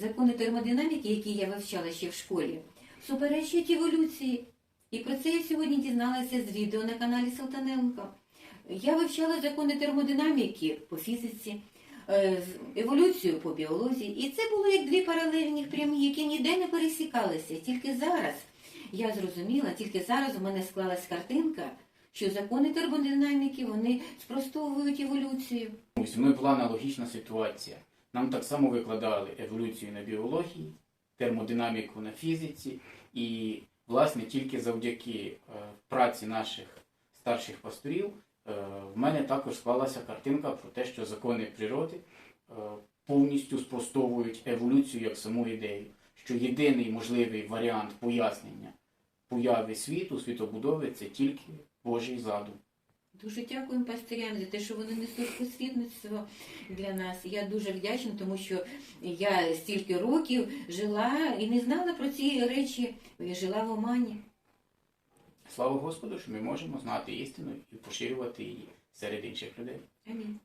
закони термодинаміки, які я вивчала ще в школі, суперечують еволюції. І про це я сьогодні дізналася з відео на каналі Салтаненко. Я вивчала закони термодинаміки по фізиці, е, еволюцію по біології. І це було як дві паралельні прямі, які ніде не пересікалися. Тільки зараз я зрозуміла, тільки зараз у мене склалась картинка, що закони термодинаміки вони спростовують еволюцію. Зі мною була аналогічна ситуація. Нам так само викладали еволюцію на біології, термодинаміку на фізиці, і, власне, тільки завдяки е, праці наших старших пасторів е, в мене також склалася картинка про те, що закони природи е, повністю спростовують еволюцію як саму ідею, що єдиний можливий варіант пояснення появи світу, світобудови це тільки Божий задум. Дуже дякуємо пастирям за те, що вони несуть просвітництво для нас. Я дуже вдячна, тому що я стільки років жила і не знала про ці речі. Я жила в Омані. Слава Господу, що ми можемо знати істину і поширювати її серед інших людей. Амінь.